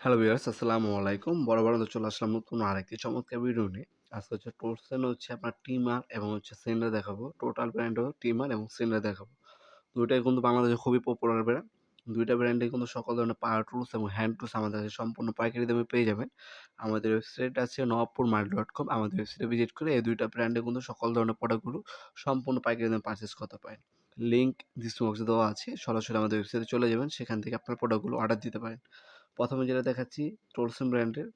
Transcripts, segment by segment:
Hello viewers, আসসালামু আলাইকুম। বড় বড় চলে আসলাম নতুন আরেকটি চমৎকার ভিডিও নিয়ে। আজকে হচ্ছে টোরসেন হচ্ছে আপনার টিমার এবং হচ্ছে সেন্ডার দেখাবো। টোটাল ব্র্যান্ডও টিমার এবং সেন্ডার দেখাবো। দুইটাই কিন্তু বাংলাদেশে খুবই পপুলার ব্র্যান্ড দুইটা ব্র্যান্ডে কিন্তু সকল ধরনের পাওয়ার টুলস এবং হ্যান্ড টুলস আমাদের কাছে সম্পূর্ণ পাইকারি দামে পেয়ে যাবেন। আমাদের ওয়েবসাইট আছে নবাবপুর মার্ট ডট কম আমাদের ওয়েবসাইটে ভিজিট করে এই দুইটা ব্র্যান্ডে কিন্তু সকল ধরনের প্রোডাক্টগুলো সম্পূর্ণ পাইকারি দামে পারচেস করতে পারেন। লিঙ্ক ডিসক্রিপশন দেওয়া আছে। সরাসরি আমাদের ওয়েবসাইটে চলে যাবেন। সেখান থেকে আপনার প্রোডাক্টগুলো অর্ডার দিতে পারেন। প্রথমে যেটা দেখাচ্ছি টোলসন ব্র্যান্ডের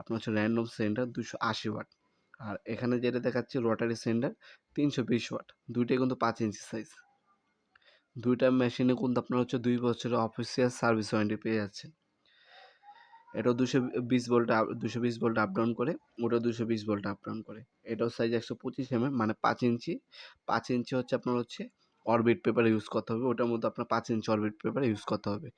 আপনার হচ্ছে র্যান্ডম সেন্টার দুশো আশি ওয়াট আর এখানে যেটা দেখাচ্ছি রোটারি সেন্টার তিনশো বিশ ওয়াট দুইটাই কিন্তু পাঁচ ইঞ্চি সাইজ দুইটা মেশিনে কিন্তু আপনার হচ্ছে দুই বছরের অফিসিয়াল সার্ভিস ওয়ারেন্টি পেয়ে যাচ্ছেন। এটাও দুশো বিশ ভোল্ট দুশো বিশ ভোল্ট আপ ডাউন করে, ওটাও দুশো বিশ ভোল্ট আপ ডাউন করে। এটাও সাইজ একশো পঁচিশ এমএম মানে পাঁচ ইঞ্চি পাঁচ ইঞ্চি হচ্ছে আপনার হচ্ছে অরবিট পেপার ইউজ করতে হবে। ওটার মধ্যে আপনার পাঁচ ইঞ্চি অরবিট পেপার ইউজ করতে হবে।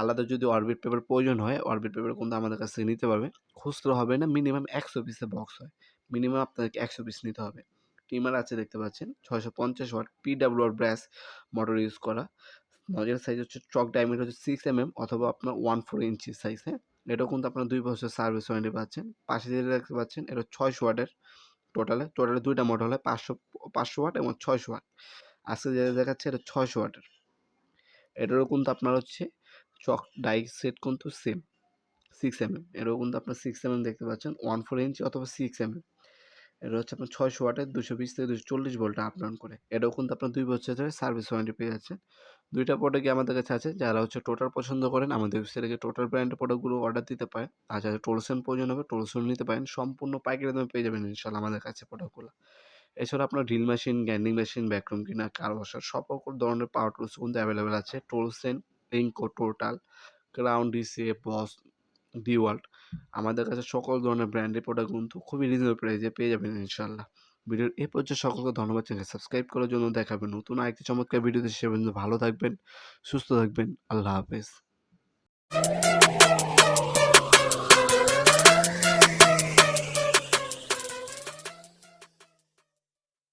আলাদা যদি অরবিট পেপার প্রয়োজন হয় অরবিট পেপার কিন্তু আমাদের কাছে নিতে পারবে। খুচরো হবে না মিনিমাম একশো পিসের বক্স হয়। মিনিমাম আপনাদেরকে একশো পিস নিতে হবে। টিমার আছে দেখতে পাচ্ছেন, ছয়শো পঞ্চাশ ওয়াট পিডাব্লিউ আর ব্রাস মোটর ইউজ করা। নজের সাইজ হচ্ছে চক ডায়মিটার হচ্ছে সিক্স এম এম অথবা আপনার ওয়ান ফোর ইঞ্চি সাইজ হ্যাঁ? এটাও কিন্তু আপনার দুই বছর সার্ভিস ওয়ারেন্টি পাচ্ছেন। পাশে যেটা দেখতে পাচ্ছেন, এটা ছয়শো ওয়াটের টোটালে টোটালে দুইটা মডেল হয়, পাঁচশো পাঁচশো ওয়াট এবং ছয়শো ওয়াট আজকে যেটা দেখাচ্ছে, এটা ছয়শো ওয়াটের এটারও কিন্তু আপনার হচ্ছে চক ডাই সেট কিন্তু সেম সিক্স এম এম এরও কিন্তু আপনার সিক্স এম এম দেখতে পাচ্ছেন ওয়ান ফোর ইঞ্চি অথবা সিক্স এম এম এটা হচ্ছে আপনার ছয়শো ওয়াটের দুশো বিশ থেকে দুশো চল্লিশ ভোল্টে আপ ডাউন করে এটাও কিন্তু আপনার দুই বছর ধরে সার্ভিস ওয়ারেন্টি পেয়ে যাচ্ছেন। দুইটা প্রোডাক্টই আমাদের কাছে আছে, যারা হচ্ছে টোটাল পছন্দ করেন, আমাদের ওয়েবসাইটে টোটাল ব্র্যান্ডের প্রোডাক্টগুলো অর্ডার দিতে পারেন যারা টোলসেন প্রয়োজন হবে টোলসেন নিতে পারেন, সম্পূর্ণ পাইকারি দামে পেয়ে যাবেন ইনশাল্লাহ আমাদের কাছে প্রোডাক্টগুলো এছাড়া আপনার ড্রিল মেশিন গ্যান্ডিং মেশিন ব্যাকরুম কিনা কার সব রকম ধরনের পাওয়ার টুলস কিন্তু অ্যাভেলেবেল আছে টোলসেন লিঙ্কো টোটাল ক্রাউন ডিসে বস ওয়ার্ল্ড আমাদের কাছে সকল ধরনের ব্র্যান্ডের প্রোডাক্ট কিন্তু খুবই রিজনেবল প্রাইসে পেয়ে যাবেন ইনশাল্লাহ ভিডিওর এ পর্যন্ত সকলকে ধন্যবাদ চ্যানেল সাবস্ক্রাইব করার জন্য দেখাবেন নতুন আরেকটি চমৎকার ভিডিওতে সে ভালো থাকবেন, সুস্থ থাকবেন, আল্লাহ হাফেজ।